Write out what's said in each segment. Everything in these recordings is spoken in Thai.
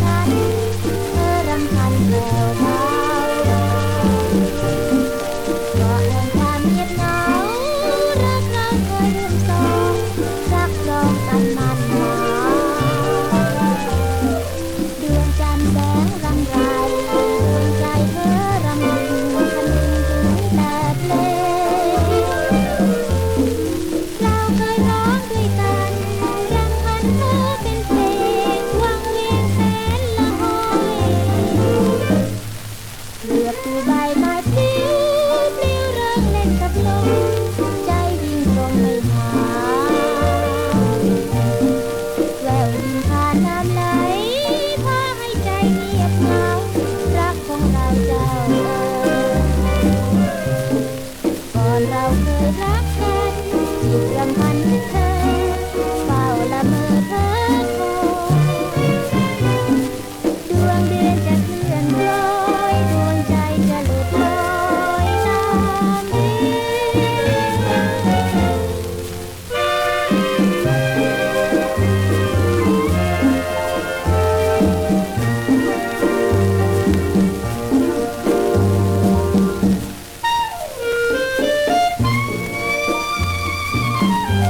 Chinese, but I'm kind of ดูใบไม้พลวพลิ้เริงเล่นกับลมใจวิ่งตรงไปหาแววดินพาน้ำไหลพาให้ใจเงียบหงารักของเราเจ้าเอ๋ยเรา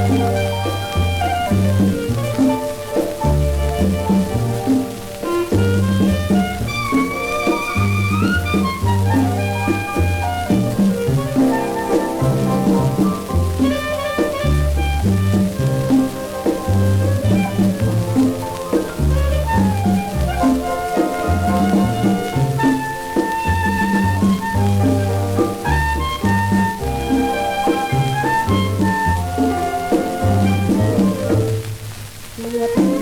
เลื